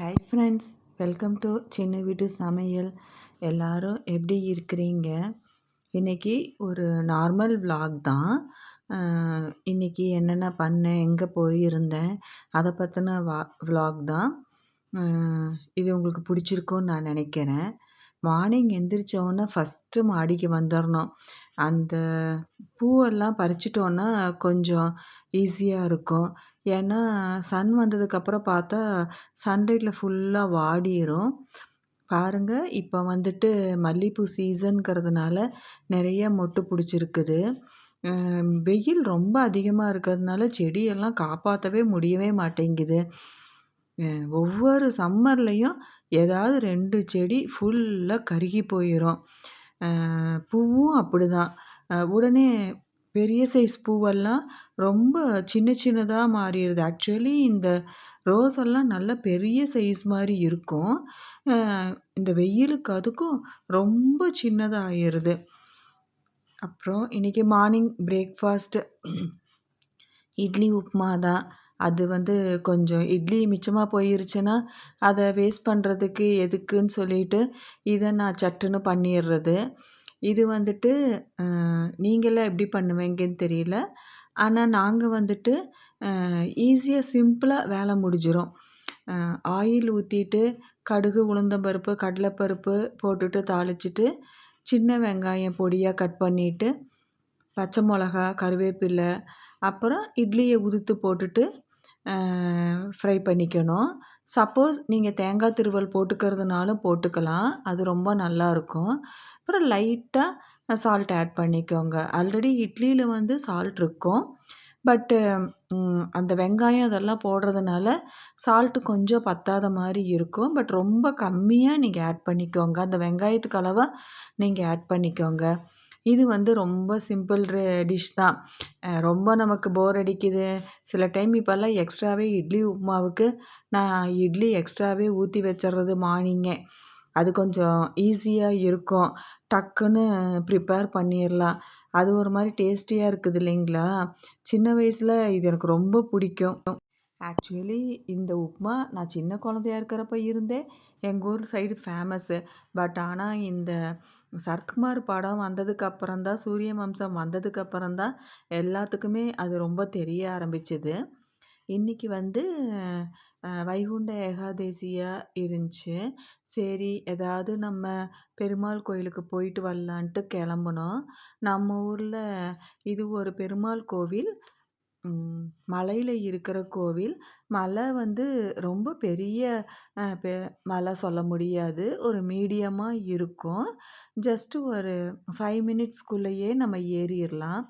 Hi friends welcome to சின்ன வீட்டு சமையல். எல்லாரும் எப்படி இருக்கிறீங்க? இன்றைக்கி ஒரு நார்மல் vlog தான். இன்றைக்கி இன்னைக்கு என்னென்ன பண்ணேன் எங்கே போயிருந்தேன் அதை பற்றின வா vlog தான். இது உங்களுக்கு பிடிச்சிருக்குன்னு நான் நினைக்கிறேன். மார்னிங் எந்திரிச்சோன்னே ஃபஸ்ட்டு மாடிக்கு வந்துடணும் அந்த பூவெல்லாம் பறிச்சிட்டோன்னா கொஞ்சம் ஈஸியாக இருக்கும். ஏன்னா சன் வந்ததுக்கப்புறம் பார்த்தா சன்லைட்டில் ஃபுல்லாக வாடிரும். பாருங்கள் இப்போ வந்துட்டு மல்லிகைப்பூ சீசன்கிறதுனால நிறைய மொட்டு பிடிச்சிருக்குது. வெயில் ரொம்ப அதிகமாக இருக்கிறதுனால செடியெல்லாம் காப்பாற்றவே முடியவே மாட்டேங்குது. ஒவ்வொரு சம்மர்லேயும் ஏதாவது ரெண்டு செடி ஃபுல்லாக கருகி போயிடும் பூவும் அப்படிதான். தான் உடனே பெரிய சைஸ் பூவெல்லாம் ரொம்ப சின்ன சின்னதாக மாறிடுது. ஆக்சுவலி இந்த ரோஸ் எல்லாம் நல்ல பெரிய சைஸ் மாதிரி இருக்கும். இந்த வெயிலுக்கு அதுக்கும் ரொம்ப சின்னதாகிடுது அப்புறம் இன்றைக்கி மார்னிங் பிரேக்ஃபாஸ்ட்டு இட்லி உப்புமா தான். அது வந்து கொஞ்சம் இட்லி மிச்சமாக போயிருச்சுன்னா அதை வேஸ்ட் பண்ணுறதுக்கு எதுக்குன்னு சொல்லிட்டு இதை நான் சட்டுன்னு பண்ணிடுறது. இது வந்துட்டு நீங்களே எப்படி பண்ணுவீங்கன்னு தெரியல. ஆனால் நாங்கள் வந்துட்டு ஈஸியாக சிம்பிளாக வேலை முடிஞ்சிடும் ஆயில் ஊற்றிட்டு கடுகு உளுந்தம்பருப்பு கடலைப்பருப்பு போட்டுட்டு தாளிச்சிட்டு சின்ன வெங்காயம் பொடியாக கட் பண்ணிவிட்டு பச்சை மிளகா கருவேப்பிலை அப்புறம் இட்லியை உதுத்து போட்டுட்டு ஃப்ரை பண்ணிக்கணும். சப்போஸ் நீங்கள் தேங்காய் திருவல் போட்டுக்கிறதுனாலும் போட்டுக்கலாம். அது ரொம்ப நல்லாயிருக்கும் அப்புறம் லைட்டாக சால்ட் ஆட் பண்ணிக்கோங்க. ஆல்ரெடி இட்லியில் வந்து சால்ட் இருக்கும். பட்டு அந்த வெங்காயம் அதெல்லாம் போடுறதுனால சால்ட்டு கொஞ்சம் பத்தாத மாதிரி இருக்கும். பட் ரொம்ப கம்மியாக நீங்கள் ஆட் பண்ணிக்கோங்க. அந்த வெங்காயத்துக்கு அளவாக நீங்கள் ஆட் பண்ணிக்கோங்க. இது வந்து ரொம்ப சிம்பிள் டிஷ் தான். ரொம்ப நமக்கு போர் அடிக்குது. சில டைம் இப்போல்லாம் எக்ஸ்ட்ராவே இட்லி உப்புமாவுக்கு நான் இட்லி எக்ஸ்ட்ராவே ஊற்றி வச்சிடுறது மார்னிங்கே அது கொஞ்சம் ஈஸியாக இருக்கும். டக்குன்னு ப்ரிப்பேர் பண்ணிடலாம் அது ஒரு மாதிரி டேஸ்டியாக இருக்குது இல்லைங்களா? சின்ன வயசில் இது எனக்கு ரொம்ப பிடிக்கும். ஆக்சுவலி இந்த உப்புமா நான் சின்ன குழந்தையா இருக்கிறப்ப இருந்தே எங்கள் ஊர் சைடு ஃபேமஸ்ஸு பட் ஆனால் இந்த சரத்குமார் படம் வந்ததுக்கப்புறம் தான் சூரிய வம்சம் வந்ததுக்கப்புறம் தான் எல்லாத்துக்குமே அது ரொம்ப தெரிய ஆரம்பிச்சது. இன்றைக்கி வந்து வைகுண்ட ஏகாதேசியாக இருந்துச்சு. சரி ஏதாவது நம்ம பெருமாள் கோயிலுக்கு போயிட்டு வரலான்ட்டு கிளம்புனோம். நம்ம ஊரில் இது ஒரு பெருமாள் கோவில். மலையில் இருக்கிற கோவில். மலை வந்து ரொம்ப பெரிய பெ மலை சொல்ல முடியாது. ஒரு மீடியமாக இருக்கும். ஜஸ்ட்டு ஒரு ஃபைவ் மினிட்ஸ்குள்ளேயே நம்ம ஏறிடலாம்.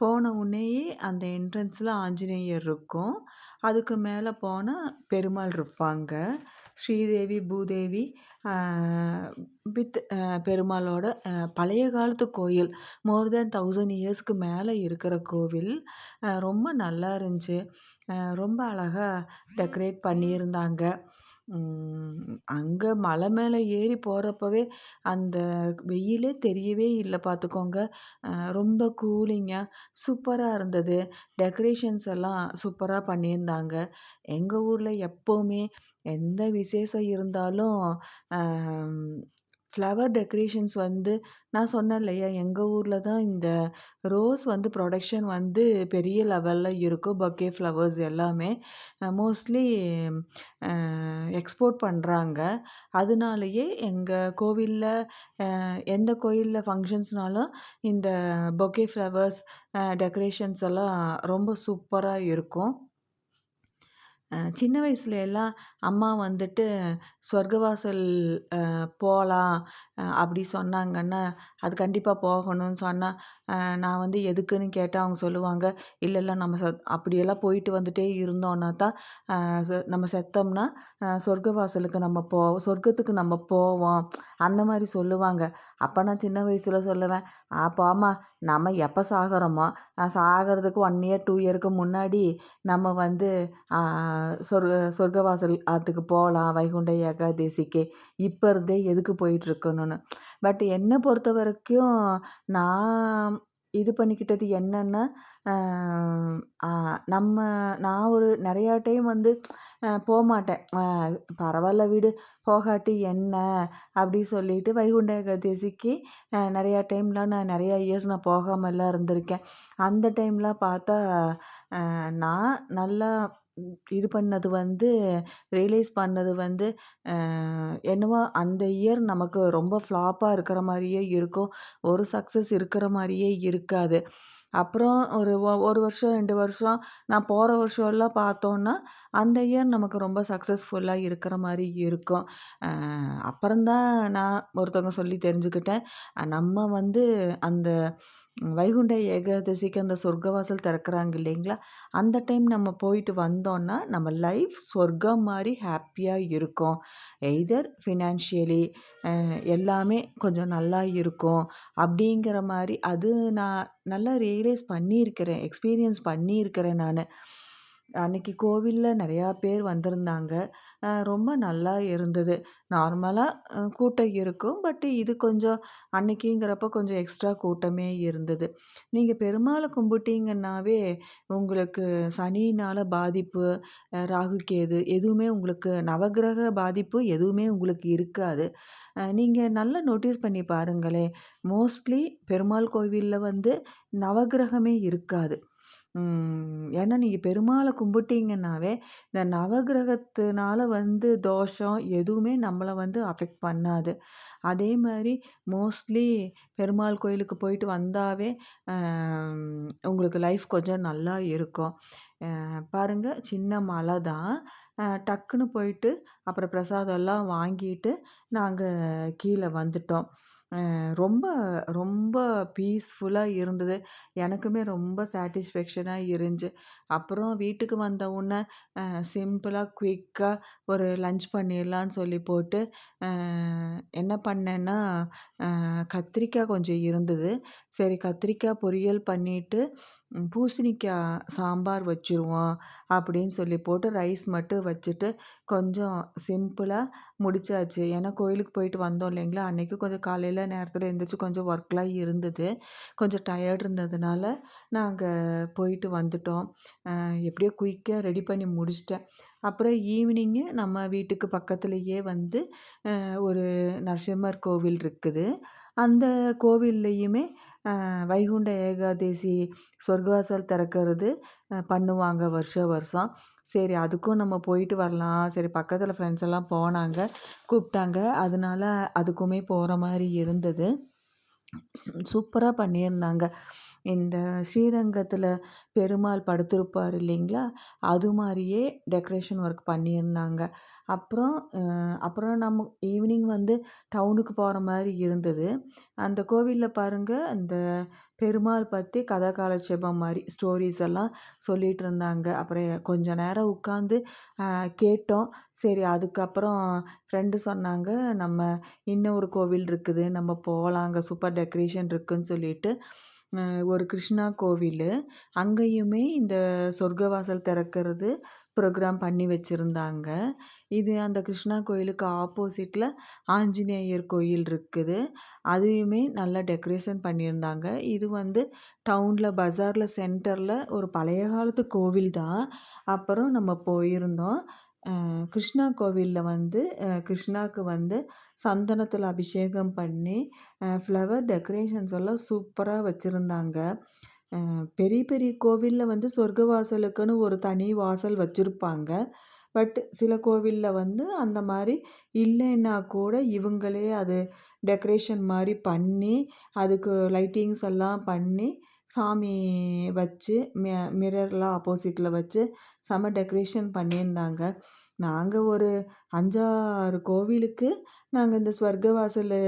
போன உடனேயே அந்த என்ட்ரன்ஸில் ஆஞ்சநேயர் இருக்கும். அதுக்கு மேலே போனால் பெருமாள் இருப்பாங்க. ஸ்ரீதேவி பூதேவி வித் பெருமாளோட பழைய காலத்து கோயில் மோர் தேன் தௌசண்ட் இயர்ஸ்க்கு மேலே இருக்கிற கோவில். ரொம்ப நல்லா இருந்துச்சு. ரொம்ப அழகாக டெக்கரேட் பண்ணியிருந்தாங்க. அங்கே மலை மேலே ஏறி போகிறப்பவே அந்த வெயிலே தெரியவே இல்லை பார்த்துக்கோங்க ரொம்ப கூலிங்காக சூப்பராக இருந்தது. டெக்கரேஷன்ஸ் எல்லாம் சூப்பராக பண்ணியிருந்தாங்க. எங்கள் ஊரில் எப்போவுமே எந்த விசேஷம் இருந்தாலும் ஃப்ளவர் டெக்கரேஷன்ஸ் வந்து நான் சொன்னேன் இல்லையா? எங்கள் ஊரில் தான் இந்த ரோஸ் வந்து ப்ரொடக்ஷன் வந்து பெரிய லெவலில் இருக்கும். பக்கே ஃப்ளவர்ஸ் எல்லாமே. மோஸ்ட்லி எக்ஸ்போர்ட் பண்ணுறாங்க அதனாலயே எங்கள் கோவிலில் எந்த கோயிலில் ஃபங்க்ஷன்ஸ்னாலும் இந்த பொக்கே ஃப்ளவர்ஸ் டெக்கரேஷன்ஸ் எல்லாம் ரொம்ப சூப்பராக இருக்கும். சின்ன வயசுல எல்லாம் அம்மா வந்துட்டு சொர்க்கவாசல் போகலாம் அப்படி சொன்னாங்கன்னா அது கண்டிப்பாக போகணும்னு சொன்னால் நான் வந்து எதுக்குன்னு கேட்டால் அவங்க சொல்லுவாங்க இல்லை இல்லை நம்ம ச அப்படியெல்லாம் போயிட்டு வந்துட்டே இருந்தோன்னா தான் நம்ம செத்தோம்னா சொர்க்க சொர்க்கவாசலுக்கு நம்ம போ சொர்க்கத்துக்கு நம்ம போவோம் அந்த மாதிரி சொல்லுவாங்க. அப்போ நான் சின்ன வயசில் சொல்லுவேன் ஆப்பாம்மா நம்ம எப்போ சாகிறோமோ சாகிறதுக்கு ஒன் இயர் டூ இயருக்கு முன்னாடி நம்ம வந்து சொர் சொர்க்கவாசல் அதுக்கு போகலாம் வைகுண்ட ஏகாதேசிக்கு. இப்போ இருந்தே எதுக்கு போயிட்டுருக்கணும்னு பட் என்னை பொறுத்த வரைக்கும் நான் இது பண்ணிக்கிட்டது என்னென்னா நம்ம நான் ஒரு நிறையா டைம் வந்து போகமாட்டேன் பரவாயில்ல விடு போகாட்டி என்ன அப்படி சொல்லிட்டு வைகுண்ட ஏகாதசிக்கு நிறையா டைம்லாம் நான் நிறையா இயர்ஸ் நான் போகாமலாம் இருந்திருக்கேன். அந்த டைம்லாம் பார்த்தா நான் நல்லா இது பண்ணது வந்து ரியலைஸ் பண்ணது வந்து என்னவோ அந்த இயர் நமக்கு ரொம்ப ஃப்ளாப்பாக இருக்கிற மாதிரியே இருக்கும். ஒரு சக்ஸஸ் இருக்கிற மாதிரியே இருக்காது. அப்புறம் ஒரு ஒ ஒரு வருஷம், ரெண்டு வருஷம் நான் போகிற வருஷம்லாம் பார்த்தோன்னா, அந்த இயர் நமக்கு ரொம்ப சக்ஸஸ்ஃபுல்லாக இருக்கிற மாதிரி இருக்கும். அப்புறம்தான் நான் ஒருத்தவங்க சொல்லி தெரிஞ்சுக்கிட்டேன். நம்ம வந்து அந்த வைகுண்ட ஏகாதசிக்கு அந்த சொர்க்கவாசல் திறக்கிறாங்க இல்லைங்களா? அந்த டைம் நம்ம போயிட்டு வந்தோன்னா, நம்ம லைஃப் சொர்க்கம் மாதிரி ஹாப்பியாக இருக்கும். எய்தர் ஃபினான்ஷியலி எல்லாமே கொஞ்சம் நல்லா இருக்கும். அப்படிங்கிற மாதிரி அது நான் நல்லா ரியலைஸ் பண்ணியிருக்கிறேன். எக்ஸ்பீரியன்ஸ் பண்ணியிருக்கிறேன் நான் அன்னைக்கு கோவிலில் நிறையா பேர் வந்திருந்தாங்க. ரொம்ப நல்லா இருந்தது. நார்மலாக கூட்டம் இருக்கும். பட் இது கொஞ்சம் அன்னைக்குங்கிறப்ப கொஞ்சம் எக்ஸ்ட்ரா கூட்டமே இருந்தது. நீங்கள் பெருமாளை கும்பிட்டீங்கன்னாவே, உங்களுக்கு சனினால் பாதிப்பு, ராகு, கேது எதுவுமே உங்களுக்கு நவக்கிரக பாதிப்பு எதுவுமே உங்களுக்கு இருக்காது. நீங்கள் நல்லா நோட்டீஸ் பண்ணி பாருங்களேன். மோஸ்ட்லி பெருமாள் கோவிலில் வந்து நவக்கிரகமே இருக்காது. ஏன்னா நீங்க பெருமாள கும்பிட்டீங்கன்னாவே, இந்த நவக்கிரகத்தினால வந்து தோஷம் எதுவுமே நம்மள வந்து அஃபெக்ட் பண்ணாது. அதே மாரி மோஸ்ட்லி பெருமாள் கோயிலுக்கு போயிட்டு வந்தாவே, உங்களுக்கு லைஃப் கொஞ்சம் நல்லா இருக்கும். பாருங்க சின்ன மலை தான். டக்குன்னு போயிட்டு, அப்புறம் பிரசாதம்லாம் வாங்கிட்டு, நாங்க கீழ வந்துட்டோம். ரொம்ப ரொம்ப பீஸ்ஃபுல்லா இருந்தது. எனக்குமே ரொம்ப சாட்டிஸ்ஃபேக்ஷனா இருந்துச்சு. அப்புறம் வீட்டுக்கு வந்த உடனே சிம்பிளா, குயிக்கா ஒரு லஞ்ச் பண்ணிடலான்னு சொல்லி போட்டு, என்ன பண்ணேன்னா, கத்திரிக்காய் கொஞ்சம் இருந்தது. சரி கத்திரிக்காய் பொரியல் பண்ணிட்டு, பூசணிக்காய் சாம்பார் வச்சுருவோம் அப்படின்னு சொல்லி போட்டு ரைஸ் மட்டும் வச்சுட்டு, கொஞ்சம் சிம்பிளா முடிச்சாச்சு. ஏன்னா கோயிலுக்கு போயிட்டு வந்தோம் இல்லைங்களா? அன்னைக்கு கொஞ்சம் காலையில நேரத்தில் எந்திரிச்சு கொஞ்சம் ஒர்க்லாம் இருந்தது. கொஞ்சம் டயர்ட் இருந்ததுனால, நாங்க போயிட்டு வந்துட்டோம். எப்படியோ குயிக்கா ரெடி பண்ணி முடிச்சுட்டேன். அப்புறம் ஈவினிங்கு நம்ம வீட்டுக்கு பக்கத்துலேயே வந்து ஒரு நரசிம்மர் கோவில் இருக்குது. அந்த கோவில்லையுமே வைகுண்ட ஏகாதசி சொர்க்கவாசல் திறக்கிறது பண்ணுவாங்க வருஷம் வருஷம். சரி அதுக்கும் நம்ம போயிட்டு வரலாம். சரி பக்கத்தில் ஃப்ரெண்ட்ஸ் எல்லாம் போனாங்க. கூப்பிட்டாங்க. அதனால அதுக்குமே போகிற மாதிரி இருந்தது. சூப்பராக பண்ணியிருந்தாங்க. இந்த ஸ்ரீரங்கத்தில் பெருமாள் படுத்திருப்பார் இல்லைங்களா? அது மாதிரியே டெக்கரேஷன் ஒர்க் பண்ணியிருந்தாங்க. அப்புறம் அப்புறம் நம்ம ஈவினிங் வந்து டவுனுக்கு போகிற மாதிரி இருந்தது. அந்த கோவில்ல பாருங்கள் அந்த பெருமாள் பற்றி கதை காலட்சேபம் மாதிரி ஸ்டோரிஸ் எல்லாம் சொல்லிகிட்டு இருந்தாங்க. அப்புறம் கொஞ்ச நேரம் உட்காந்து கேட்டோம். சரி அதுக்கப்புறம் ஃப்ரெண்டு சொன்னாங்க, "நம்ம இன்னும் ஒரு கோவில் இருக்குது. நம்ம போகலாங்க சூப்பர் டெக்கரேஷன் இருக்குன்னு" சொல்லிட்டு ஒரு கிருஷ்ணா கோவிலு. அங்கேயுமே இந்த சொர்க்கவாசல் திறக்கிறது ப்ரோக்ராம் பண்ணி வச்சுருந்தாங்க இது அந்த கிருஷ்ணா கோயிலுக்கு ஆப்போசிட்டில் ஆஞ்சநேயர் கோயில் இருக்குது. அதையுமே நல்லா டெக்கரேஷன் பண்ணியிருந்தாங்க. இது வந்து டவுனில் பஜாரில் சென்டரில் ஒரு பழைய காலத்து கோவில் தான். அப்புறம் நம்ம போயிருந்தோம். கிருஷ்ணா கோவிலில் வந்து கிருஷ்ணாக்கு வந்து சந்தனத்தில் அபிஷேகம் பண்ணி, ஃப்ளவர் டெக்கரேஷன்ஸ் எல்லாம் சூப்பராக வச்சுருந்தாங்க. பெரிய பெரிய கோவில்ல வந்து சொர்க்கவாசலுக்குன்னு ஒரு தனி வாசல் வச்சுருப்பாங்க. பட் சில கோவில்ல வந்து அந்த மாதிரி இல்லைன்னா கூட இவங்களே அது டெக்கரேஷன் மாதிரி பண்ணி, அதுக்கு லைட்டிங்ஸ் எல்லாம் பண்ணி, சாமி வச்சு மி மிரர்லாம் ஆப்போசிட்டில் வச்சு செம டெக்கரேஷன் பண்ணியிருந்தாங்க. நாங்கள் ஒரு 5, 6 கோவிலுக்கு நாங்கள் இந்த சொர்க்கவாசலு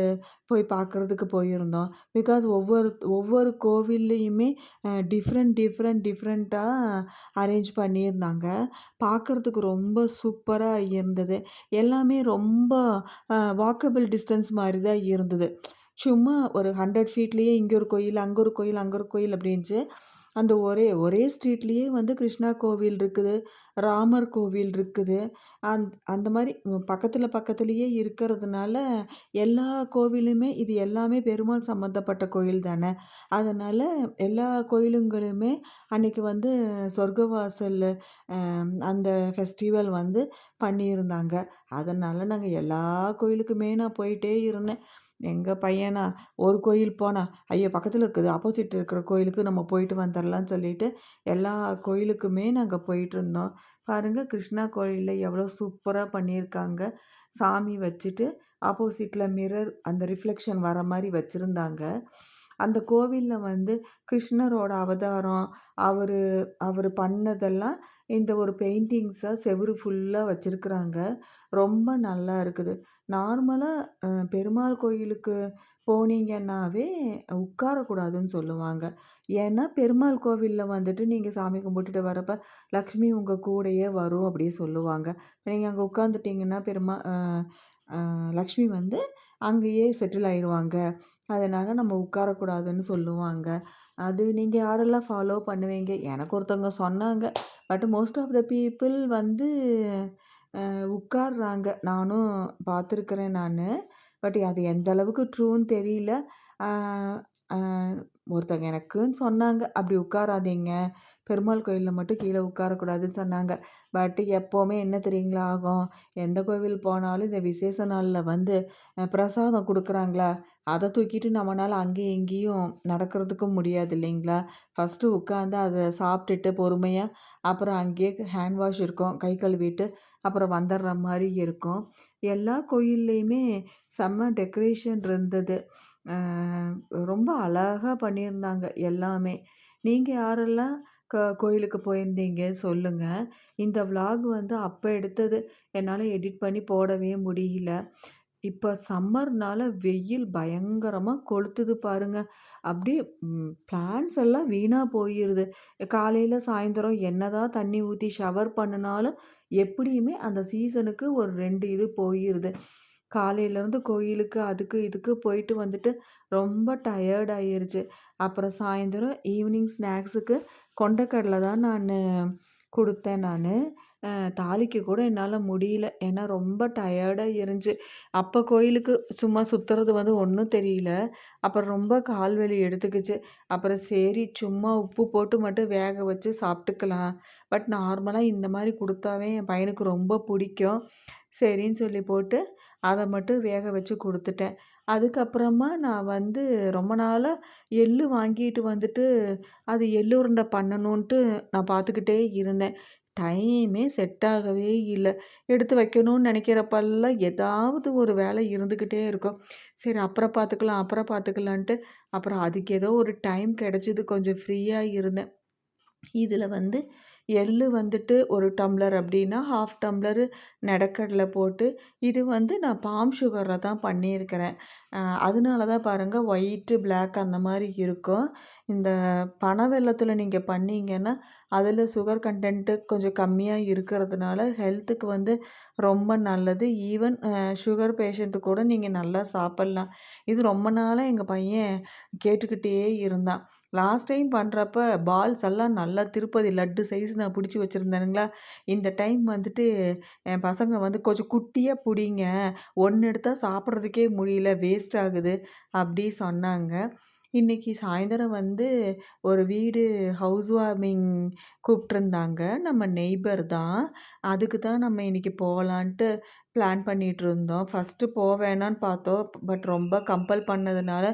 போய் பார்க்குறதுக்கு போயிருந்தோம். பிகாஸ் ஒவ்வொரு ஒவ்வொரு கோவில்லையுமே டிஃப்ரெண்ட் டிஃப்ரெண்ட் டிஃப்ரெண்ட்டாக அரேஞ்ச் பண்ணியிருந்தாங்க. பார்க்குறதுக்கு ரொம்ப சூப்பராக இருந்தது. எல்லாமே ரொம்ப வாக்கபிள் டிஸ்டன்ஸ் மாதிரி தான் இருந்தது. சும்மா ஒரு ஹண்ட்ரட் ஃபீட்லேயே இங்கே ஒரு கோயில், அங்கே ஒரு கோயில், அங்கே ஒரு கோயில் அப்படின்ச்சு அந்த ஒரே ஒரே ஸ்ட்ரீட்லேயே வந்து கிருஷ்ணா கோவில் இருக்குது ராமர் கோவில் இருக்குது. அந் அந்த மாதிரி பக்கத்தில் பக்கத்துலேயே இருக்கிறதுனால எல்லா கோவிலுமே இது எல்லாமே பெருமாள் சம்மந்தப்பட்ட கோயில் தானே. அதனால் எல்லா கோயிலுங்களுமே அன்றைக்கி வந்து சொர்க்கவாசல் அந்த ஃபெஸ்டிவல் வந்து பண்ணியிருந்தாங்க. அதனால் நாங்கள் எல்லா கோயிலுக்குமே நான் போயிட்டே இருந்தேன். எங்கள் பையனா ஒரு கோயில் போனால் ஐயோ பக்கத்தில் இருக்குது ஆப்போசிட் இருக்கிற கோயிலுக்கு நம்ம போயிட்டு வந்துடலான்னு சொல்லிட்டு எல்லா கோயிலுக்குமே நாங்கள் போயிட்டுருந்தோம் பாருங்கள் கிருஷ்ணா கோயிலில் எவ்வளோ சூப்பராக பண்ணியிருக்காங்க. சாமி வச்சுட்டு ஆப்போசிட்டில் மிரர் அந்த ரிஃப்ளெக்ஷன் வர மாதிரி வச்சுருந்தாங்க. அந்த கோவிலில் வந்து கிருஷ்ணரோட அவதாரம் அவர் அவர் பண்ணதெல்லாம் இந்த ஒரு பெயிண்டிங்ஸாக செவுரு ஃபுல்லாக வச்சுருக்குறாங்க. ரொம்ப நல்லா இருக்குது. நார்மலாக பெருமாள் கோயிலுக்கு போனீங்கன்னாவே உட்காரக்கூடாதுன்னு சொல்லுவாங்க. ஏன்னா பெருமாள் கோவிலில் வந்துட்டு நீங்கள் சாமி கும்பிட்டுட்டு வரப்போ லக்ஷ்மி உங்கள் கூடையே வரும் அப்படியே சொல்லுவாங்க. நீங்கள் அங்கே உட்காந்துட்டிங்கன்னா பெருமா லக்ஷ்மி வந்து அங்கேயே செட்டில் ஆயிடுவாங்க அதனால் நம்ம உட்காரக்கூடாதுன்னு சொல்லுவாங்க. அது நீங்கள் யாரெல்லாம் ஃபாலோ பண்ணுவீங்க? எனக்கு ஒருத்தவங்க சொன்னாங்க. But most of the people வந்து உட்கார்றாங்க. நானும் பார்த்துருக்குறேன் நான். பட் அது எந்த அளவுக்கு ட்ரூன்னு தெரியல. ஒருத்தங்க எனக்குன்னு சொன்னாங்க. அப்படி உட்காராதீங்க. பெருமாள் கோயிலில் மட்டும் கீழே உட்காரக்கூடாதுன்னு சொன்னாங்க. பட் எப்போவுமே என்ன தெரியுங்களா ஆகும்? எந்த கோவில் போனாலும் இந்த விசேஷ நாளில் வந்து பிரசாதம் கொடுக்குறாங்களா? அதை தூக்கிட்டு நம்மளால் அங்கேயும் இங்கேயும் நடக்கிறதுக்கும் முடியாது இல்லைங்களா? ஃபஸ்ட்டு உட்காந்து அதை சாப்பிட்டுட்டு பொறுமையாக அப்புறம் அங்கேயே ஹேண்ட் வாஷ் இருக்கும் கை கழுவிட்டு அப்புறம் வந்துடுற மாதிரி இருக்கும். எல்லா கோயில்லையுமே செம்ம டெக்கரேஷன் இருந்தது. ரொம்ப அழகாக பண்ணியிருந்தாங்க எல்லாமே. நீங்கள் யாரெல்லாம் க கோயிலுக்கு போயிருந்தீங்க? சொல்லுங்கள் இந்த விலாக் வந்து அப்போ எடுத்தது என்னால் எடிட் பண்ணி போடவே முடியல. இப்போ சம்மர்னால வெயில் பயங்கரமாக கொளுத்துது பாருங்க. அப்படியே பிளான்ஸ் எல்லாம் வீணாக போயிடுது காலையில் சாயந்தரம் என்னதான் தண்ணி ஊற்றி ஷவர் பண்ணினாலும் எப்படியுமே அந்த சீசனுக்கு ஒரு ரெண்டு இது போயிடுது காலையிலேருந்து கோயிலுக்கு அதுக்கு இதுக்கு போயிட்டு வந்துட்டு ரொம்ப டயர்ட் ஆயிருச்சு. அப்புறம் சாயந்தரம் ஈவினிங் ஸ்நாக்ஸுக்கு கொண்டக்கடலை தான் நான் கொடுத்தேன் நான். தாளிக்க கூட என்னால் முடியல. ஏன்னா ரொம்ப டயர்டாக இருந்துச்சு. அப்போ கோயிலுக்கு சும்மா சுற்றுறது வந்து ஒன்றும் தெரியல. அப்புறம் ரொம்ப கால் வலி எடுத்துக்கிச்சு. அப்புறம் சரி சும்மா உப்பு போட்டு மட்டும் வேக வச்சு சாப்பிட்டுக்கலாம். பட் நார்மலாக இந்த மாதிரி கொடுத்தாவே என் பையனுக்கு ரொம்ப பிடிக்கும். சரின்னு சொல்லி போட்டு அதை மட்டும் வேக வச்சு கொடுத்துட்டேன். அதுக்கப்புறமா நான் வந்து ரொம்ப நாளாக எள் வாங்கிட்டு வந்துட்டு அது எள் உருண்டை பண்ணணுன்ட்டு நான் பார்த்துக்கிட்டே இருந்தேன். டைமே செட் ஆகவே இல்லை. எடுத்து வைக்கணும்னு நினைக்கிறப்பெல்லாம் ஏதாவது ஒரு வேலை இருந்துக்கிட்டே இருக்கும். சரி அப்புறம் பார்த்துக்கலாம் அப்புறம் பார்த்துக்கலான்ட்டு அப்புறம் அதுக்கு ஏதோ ஒரு டைம் கிடச்சிது கொஞ்சம் ஃப்ரீயாக இருந்தேன். இதில் வந்து எள் வந்துட்டு ஒரு டம்ளர் அப்படின்னா ஹாஃப் டம்ளரு நெடக்கடலை போட்டு இது வந்து நான் பாம் சுகரில் தான் பண்ணியிருக்கிறேன். அதனால தான் பாருங்கள் ஒயிட்டு பிளாக் அந்த மாதிரி இருக்கும். இந்த பனை வெள்ளத்தில் நீங்கள் பண்ணிங்கன்னா அதில் சுகர் கண்டென்ட்டு கொஞ்சம் கம்மியாக இருக்கிறதுனால ஹெல்த்துக்கு வந்து ரொம்ப நல்லது. ஈவன் சுகர் பேஷண்ட்டு கூட நீங்கள் நல்லா சாப்பிட்லாம். இது ரொம்ப நாளாக எங்கள் பையன் கேட்டுக்கிட்டே இருந்தான். லாஸ்ட் டைம் பண்ணுறப்ப பால்ஸ் எல்லாம் நல்லா திருப்பதி லட்டு சைஸ் நான் பிடிச்சி வச்சுருந்தேனுங்களா? இந்த டைம் வந்துட்டு என் பசங்க வந்து கொஞ்சம் குட்டியாக பிடிங்க. ஒன்று எடுத்தால் சாப்பிட்றதுக்கே முடியல வேஸ்ட் ஆகுது. அப்படி சொன்னாங்க. இன்றைக்கி சாயந்தரம் வந்து ஒரு வீடு ஹவுஸ் வார்மிங் கூப்பிட்ருந்தாங்க நம்ம நெய்பர் தான். அதுக்கு தான் நம்ம இன்றைக்கி போகலான்ட்டு பிளான் பண்ணிகிட்ருந்தோம் ஃபஸ்ட்டு போவேணான்னு பார்த்தோம். பட் ரொம்ப கம்பல் பண்ணதுனால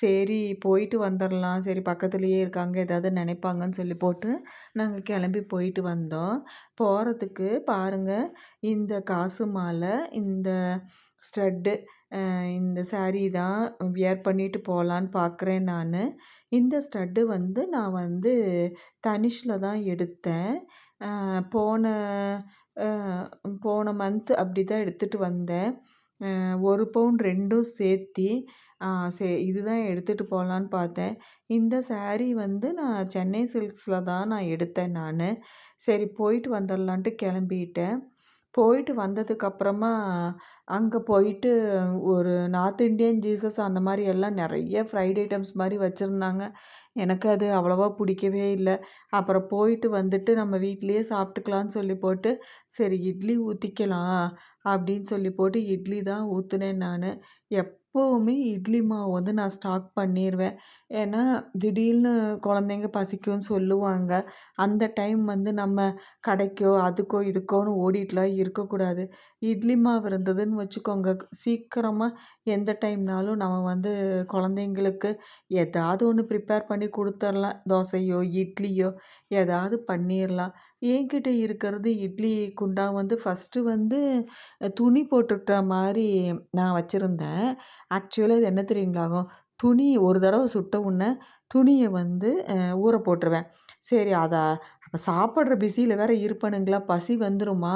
சரி போயிட்டு வந்துடலாம் சரி பக்கத்துலேயே இருக்காங்க. ஏதாவது நினைப்பாங்கன்னு சொல்லி போட்டு நாங்கள் கிளம்பி போயிட்டு வந்தோம். போகிறதுக்கு பாருங்கள் இந்த காசு மாலை இந்த ஸ்டட்டு இந்த சாரீ தான் வியர் பண்ணிட்டு போகலான்னு பார்க்குறேன் நான். இந்த ஸ்டட்டு வந்து நான் வந்து தனிஷில் தான் எடுத்தேன். போன போன மந்த் அப்படி தான் எடுத்துகிட்டு வந்தேன் ஒரு பவுன் ரெண்டும் சேர்த்தி சே இதுதான் எடுத்துகிட்டு போகலான்னு பார்த்தேன். இந்த சாரீ வந்து நான் சென்னை சில்க்ஸில் தான் நான் எடுத்தேன் நான். சரி போயிட்டு வந்துடலான்ட்டு கிளம்பிட்டேன். போயிட்டு வந்ததுக்கப்புறமா அங்கே போயிட்டு ஒரு நார்த் இண்டியன் ஜீசஸ் அந்த மாதிரி எல்லாம் நிறைய ஃப்ரைட் ஐட்டம்ஸ் மாதிரி வச்சுருந்தாங்க. எனக்கு அது அவ்வளோவா பிடிக்கவே இல்லை. அப்புறம் போயிட்டு வந்துட்டு நம்ம வீட்டிலேயே சாப்பிட்டுக்கலான்னு சொல்லி போட்டு சரி இட்லி ஊற்றிக்கலாம் அப்படின்னு சொல்லி போட்டு இட்லி தான் ஊற்றுனேன் நான். எப் எப்போவுமே இட்லி மாவு வந்து நான் ஸ்டாக் பண்ணிடுவேன் ஏன்னா திடீர்னு குழந்தைங்க பசிக்கும்னு சொல்லுவாங்க. அந்த டைம் வந்து நம்ம கடைக்கோ அதுக்கோ இதுக்கோன்னு ஓடிட்டுலாம் இருக்கக்கூடாது. இட்லி மாவு இருந்ததுன்னு வச்சுக்கோங்க. சீக்கிரமாக எந்த டைம்னாலும் நம்ம வந்து குழந்தைங்களுக்கு ஏதாவது ஒன்று ப்ரிப்பேர் பண்ணி கொடுத்துர்லாம். தோசையோ இட்லியோ ஏதாவது பண்ணிடலாம் என்கிட்ட இருக்கிறது இட்லி குண்டா வந்து ஃபஸ்ட்டு வந்து துணி போட்டுட்ட மாதிரி நான் வச்சுருந்தேன். ஆக்சுவலாக இது என்ன தெரியுங்களாகும் துணி ஒரு தடவை சுட்ட உடனே துணியை வந்து ஊற போட்டுருவேன். சரி அதை அப்போ சாப்பிட்ற பிஸியில் வேறு இருப்பேனுங்களா? பசி வந்துருமா?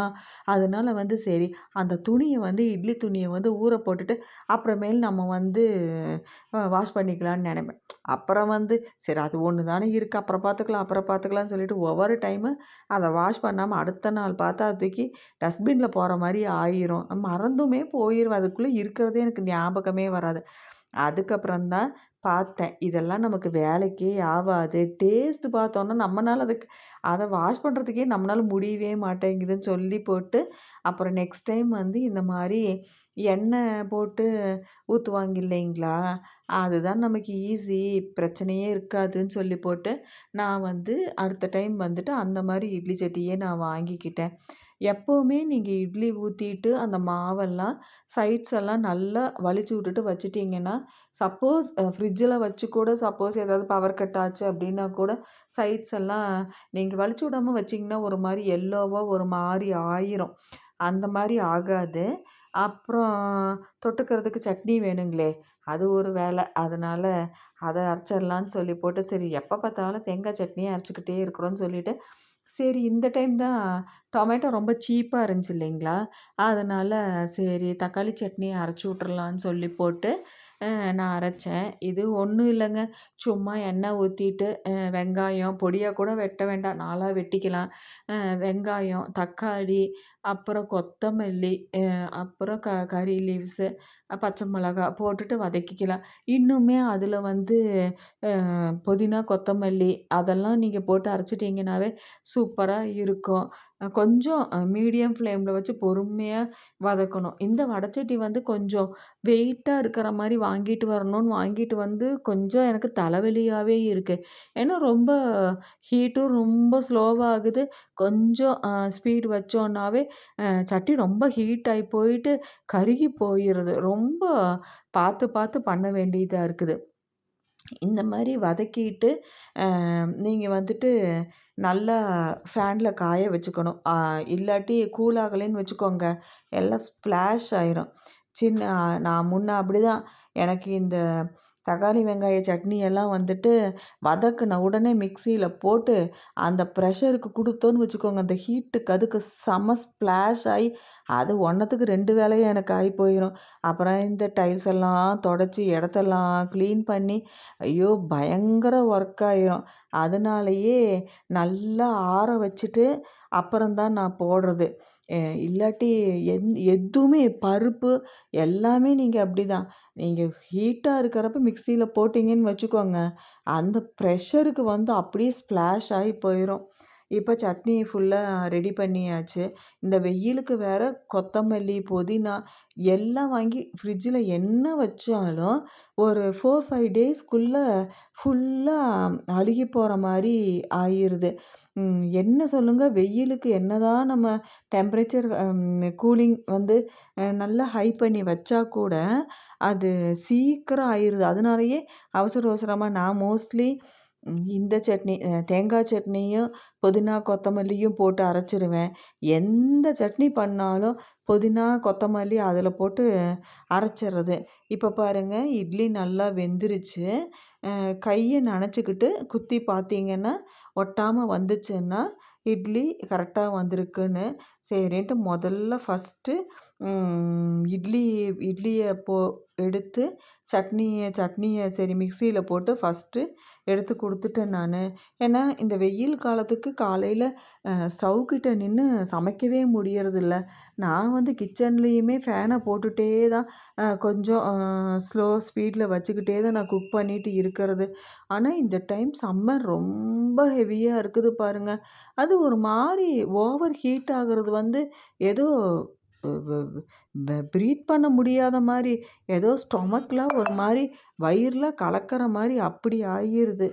அதனால வந்து சரி அந்த துணியை வந்து இட்லி துணியை வந்து ஊற போட்டுட்டு அப்புறமேல் நம்ம வந்து வாஷ் பண்ணிக்கலான்னு நினைப்பேன். அப்புறம் வந்து சரி அது ஒன்று தானே இருக்குது அப்புறம் பார்த்துக்கலாம் அப்புறம் பார்த்துக்கலாம்னு சொல்லிட்டு ஒவ்வொரு டைமு அதை வாஷ் பண்ணாமல் அடுத்த நாள் பார்த்தா தூக்கி டஸ்ட்பினில் போகிற மாதிரி ஆயிரும். மறந்துமே போயிடும் அதுக்குள்ளே இருக்கிறதே எனக்கு ஞாபகமே வராது. அதுக்கப்புறம் தான் பார்த்தேன். இதெல்லாம் நமக்கு வேலைக்கே ஆகாது டேஸ்ட்டு பார்த்தோன்னா நம்மளால் அதுக்கு அதை வாஷ் பண்ணுறதுக்கே நம்மளால் முடியவே மாட்டேங்குதுன்னு சொல்லி போட்டு அப்புறம் நெக்ஸ்ட் டைம் வந்து இந்த மாதிரி எண்ணெய் போட்டு ஊற்றுவாங்க இல்லைங்களா? அதுதான் நமக்கு ஈஸி பிரச்சனையே இருக்காதுன்னு சொல்லி போட்டு நான் வந்து அடுத்த டைம் வந்துட்டு அந்த மாதிரி இட்லி சட்டியே நான் வாங்கிக்கிட்டேன். எப்போவுமே நீங்கள் இட்லி ஊற்றிட்டு அந்த மாவெல்லாம் சைட்ஸ் எல்லாம் நல்லா வலிச்சு விட்டுட்டு வச்சிட்டிங்கன்னா சப்போஸ் ஃப்ரிட்ஜில் வச்சு கூட சப்போஸ் ஏதாவது பவர் கட் ஆச்சு அப்படின்னா கூட சைட்ஸ் எல்லாம் நீங்கள் வலிச்சு விடாமல் வச்சிங்கன்னா ஒரு மாதிரி எல்லோவாக ஒரு மாதிரி ஆயிரும். அந்த மாதிரி ஆகாது. அப்புறம் தொட்டுக்கிறதுக்கு சட்னி வேணுங்களே அது ஒரு வேலை. அதனால் அதை அரைச்சிடலான்னு சொல்லி போட்டு சரி எப்போ பார்த்தாலும் தேங்காய் சட்னியே அரைச்சிக்கிட்டே இருக்கிறோன்னு சொல்லிவிட்டு சரி இந்த டைம் தான் டொமேட்டோ ரொம்ப சீப்பாக இருந்துச்சு இல்லைங்களா? அதனால் சரி தக்காளி சட்னி அரைச்சி விட்றலான்னு சொல்லி போட்டு நான் அரைச்சேன். இது ஒன்றும் இல்லைங்க. சும்மா எண்ணெய் ஊற்றிட்டு வெங்காயம் பொடியாக கூட வெட்ட வேண்டாம். நாளாக வெட்டிக்கலாம். வெங்காயம் தக்காளி அப்புறம் கொத்தமல்லி அப்புறம் க கறி லீவ்ஸு பச்சை மிளகா போட்டுட்டு வதக்கிக்கலாம். இன்னுமே அதில் வந்து புதினா கொத்தமல்லி அதெல்லாம் நீங்கள் போட்டு அரைச்சிட்டிங்கனாவே சூப்பராக இருக்கும். கொஞ்சம் மீடியம் ஃப்ளேமில் வச்சு பொறுமையாக வதக்கணும். இந்த வடைச்சட்டி வந்து கொஞ்சம் வெயிட்டாக இருக்கிற மாதிரி வாங்கிட்டு வரணும்னு வாங்கிட்டு வந்து கொஞ்சம் எனக்கு தலைவலியாகவே இருக்குது ஏன்னா ரொம்ப ஹீட்டும் ரொம்ப ஸ்லோவாகுது கொஞ்சம் ஸ்பீடு வச்சோன்னாவே சட்டி ரொம்ப ஹீட் ஆகி போயிட்டு கருகி போயிடுது. ரொம்ப பார்த்து பார்த்து பண்ண வேண்டியதாக இருக்குது. இந்த மாதிரி வதக்கிட்டு நீங்கள் வந்துட்டு நல்லா ஃபேனில் காய வச்சுக்கணும். இல்லாட்டி கூல் ஆகலைன்னு வச்சுக்கோங்க. எல்லாம் ஸ்ப்ளாஷ் ஆயிரும். சின்ன நான் முன்ன அப்படி தான் எனக்கு இந்த தக்காளி வெங்காய சட்னி எல்லாம் வந்துட்டு வதக்குன உடனே மிக்சியில் போட்டு அந்த ப்ரெஷருக்கு கொடுத்தோன்னு வச்சுக்கோங்க. அந்த ஹீட்டுக்கு அதுக்கு செம ஸ்ப்ளாஷ் ஆகி அது ஒன்றத்துக்கு ரெண்டு வேலையும் எனக்கு ஆகி போயிடும் அப்புறம் இந்த டைல்ஸ் எல்லாம் தொடச்சி இடத்தெல்லாம் க்ளீன் பண்ணி ஐயோ பயங்கர ஒர்க் ஆயிரும். அதனாலேயே நல்லா ஆற வச்சுட்டு அப்புறம்தான் நான் போடுறது. இல்லாட்டி எந் எதுவுமே பருப்பு எல்லாமே நீங்கள் அப்படி தான் நீங்கள் ஹீட்டாக இருக்கிறப்ப மிக்சியில் போட்டிங்கன்னு வச்சுக்கோங்க. அந்த ப்ரெஷருக்கு வந்து அப்படியே ஸ்ப்ளாஷ் ஆகி போயிடும் இப்போ சட்னி ஃபுல்லாக ரெடி பண்ணியாச்சு. இந்த வெயிலுக்கு வேறு கொத்தமல்லி புதினா எல்லாம் வாங்கி ஃப்ரிட்ஜில் என்ன வச்சாலும் ஒரு ஃபோர் ஃபைவ் டேஸ்க்குள்ளே ஃபுல்லாக அழுகி போகிற மாதிரி ஆயிடுது என்ன சொல்லுங்கள் வெயிலுக்கு என்னதான் நம்ம டெம்பரேச்சர் கூலிங் வந்து நல்லா ஹை பண்ணி வச்சா கூட அது சீக்கிரம் ஆயிடுது அதனாலேயே அவசர அவசரமாக நான் மோஸ்ட்லி இந்த சட்னி தேங்காய் சட்னியும் புதினா கொத்தமல்லியும் போட்டு அரைச்சிருவேன். எந்த சட்னி பண்ணாலும் புதினா கொத்தமல்லி அதில் போட்டு அரைச்சிடுறது இப்போ பாருங்கள் இட்லி நல்லா வெந்துருச்சு. கையை நனைச்சிக்கிட்டு குத்தி பார்த்தீங்கன்னா ஒட்டாமல் வந்துச்சுன்னா இட்லி கரெக்டாக வந்திருக்குன்னு. சரின்ட்டு முதல்ல ஃபஸ்ட்டு இட்லி இட்லியை போ எடுத்து சட்னியை சட்னியை சரி மிக்சியில் போட்டு ஃபஸ்ட்டு எடுத்து கொடுத்துட்டேன் நான். ஏன்னா இந்த வெயில் காலத்துக்கு காலையில் ஸ்டவ் கிட்ட நின்று சமைக்கவே முடியறதில்ல. நான் வந்து கிச்சன்லேயுமே ஃபேனை போட்டுகிட்டே தான் கொஞ்சம் ஸ்லோ ஸ்பீடில் வச்சுக்கிட்டே தான் நான் குக் பண்ணிட்டு இருக்கிறது. ஆனால் இந்த டைம் சம்மர் ரொம்ப ஹெவியாக இருக்குது பாருங்கள் அது ஒரு மாதிரி ஓவர் ஹீட் ஆகிறது வந்து ஏதோ ப்ரீத் பண்ண முடியாத மாதிரி ஏதோ ஸ்டொமக்கில் ஒரு மாதிரி வயிறில் கலக்கிற மாதிரி அப்படி ஆகிருது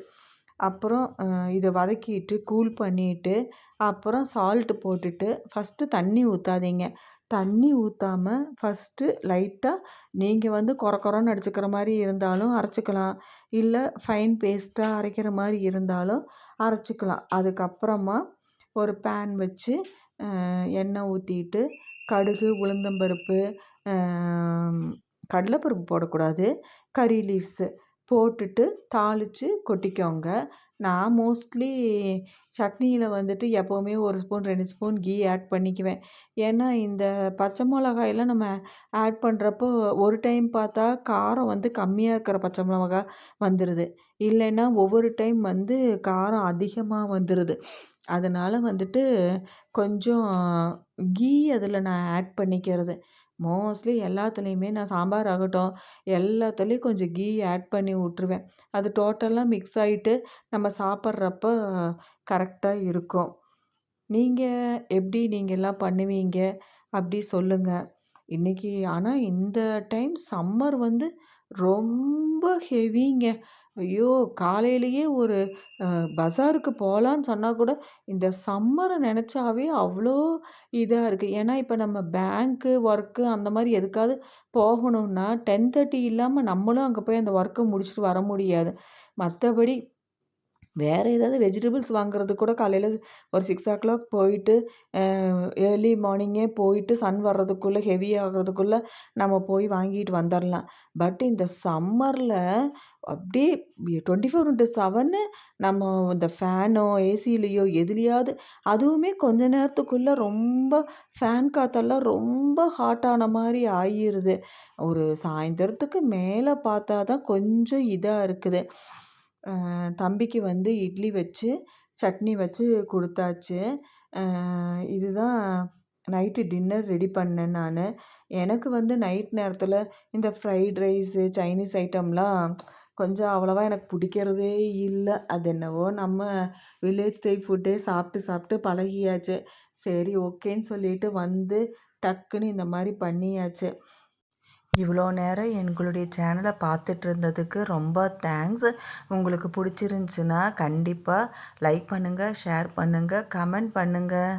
அப்புறம் இதை வதக்கிட்டு கூல் பண்ணிவிட்டு அப்புறம் சால்ட்டு போட்டுட்டு ஃபஸ்ட்டு தண்ணி ஊற்றாதீங்க தண்ணி ஊற்றாம ஃபஸ்ட்டு லைட்டாக நீங்கள் வந்து கொர கொரன்னு அடிச்சுக்கிற மாதிரி இருந்தாலும் அரைச்சிக்கலாம். இல்லை ஃபைன் பேஸ்ட்டாக அரைக்கிற மாதிரி இருந்தாலும் அரைச்சிக்கலாம். அதுக்கப்புறமா ஒரு பேன் வச்சு எண்ணெய் ஊற்றிட்டு கடுகு உளுந்தம்பருப்பு கடலைப்பருப்பு போடக்கூடாது. கறி லீவ்ஸு போட்டுட்டு தாளித்து கொட்டிக்கோங்க. நான் மோஸ்ட்லி சட்னியில் வந்துட்டு எப்போவுமே ஒரு ஸ்பூன் ரெண்டு ஸ்பூன் கீ ஆட் பண்ணிக்குவேன். ஏன்னா இந்த பச்சை மிளகாயெல்லாம் நம்ம ஆட் பண்ணுறப்போ ஒரு டைம் பார்த்தா காரம் வந்து கம்மியாக இருக்கிற பச்சை மிளகா வந்துடுது இல்லைன்னா ஒவ்வொரு டைம் வந்து காரம் அதிகமாக வந்துடுது அதனால் வந்துட்டு கொஞ்சம் கீ அதில் நான் ஆட் பண்ணிக்கிறது. மோஸ்ட்லி எல்லாத்துலேயுமே நான் சாம்பார் ஆகட்டும் எல்லாத்துலேயும் கொஞ்சம் கீ ஆட் பண்ணி விட்ருவேன் அது டோட்டலாக மிக்ஸ் ஆகிட்டு நம்ம சாப்பிட்றப்ப கரெக்டாக இருக்கும். நீங்கள் எப்படி நீங்கள் எல்லாம் பண்ணுவீங்க? அப்படி சொல்லுங்கள் இன்றைக்கி ஆனால் இந்த டைம் சம்மர் வந்து ரொம்ப ஹெவிங்க. ஐயோ! காலையிலேயே ஒரு பஸாருக்கு போகலான்னு சொன்னால் கூட இந்த சம்மரை நினச்சாவே அவ்வளோ இதாக இருக்குது ஏன்னா இப்போ நம்ம பேங்க்கு ஒர்க்கு அந்த மாதிரி எதுக்காவது போகணுன்னா டென் தேர்ட்டி இல்லாமல் நம்மளும் அங்கே போய் அந்த ஒர்க்கை முடிச்சுட்டு வர முடியாது. மற்றபடி வேறு ஏதாவது வெஜிடபிள்ஸ் வாங்குறதுக்கு கூட காலையில் ஒரு சிக்ஸ் ஓ கிளாக் போயிட்டு ஏர்லி மார்னிங்கே போயிட்டு சன் வர்றதுக்குள்ளே ஹெவி ஆகிறதுக்குள்ளே நம்ம போய் வாங்கிட்டு வந்துடலாம் பட் இந்த சம்மரில் அப்படியே டுவெண்ட்டி ஃபோர் இன்ட்டு செவன்னு நம்ம இந்த ஃபேனோ ஏசிலேயோ எதுலேயாவது அதுவுமே கொஞ்ச நேரத்துக்குள்ளே ரொம்ப ஃபேன் காற்றெல்லாம் ரொம்ப ஹாட்டான மாதிரி ஆகிருது ஒரு சாயந்தரத்துக்கு மேலே பார்த்தா தான் கொஞ்சம் இதாக இருக்குது. தம்பிக்கு வந்து இட்லி வச்சு சட்னி வச்சு கொடுத்தாச்சு. இதுதான் நைட்டு டின்னர் ரெடி பண்ணேன் நான். எனக்கு வந்து நைட் நேரத்தில் இந்த ஃப்ரைட் ரைஸு சைனீஸ் ஐட்டம்லாம் கொஞ்சம் அவ்வளோவா எனக்கு பிடிக்கிறதே இல்லை. அது என்னவோ நம்ம வில்லேஜ் டைப் ஃபுட்டே சாப்பிட்டு சாப்பிட்டு பழகியாச்சு. சரி ஓகேன்னு சொல்லிட்டு வந்து டக்குன்னு இந்த மாதிரி பண்ணியாச்சு. இவ்வளோ நேரம் எங்களுடைய சேனலை பார்த்துட்டு இருந்ததுக்கு ரொம்ப தேங்க்ஸ் உங்களுக்கு பிடிச்சிருந்துச்சின்னா கண்டிப்பாக லைக் பண்ணுங்கள் ஷேர் பண்ணுங்கள் கமெண்ட் பண்ணுங்கள்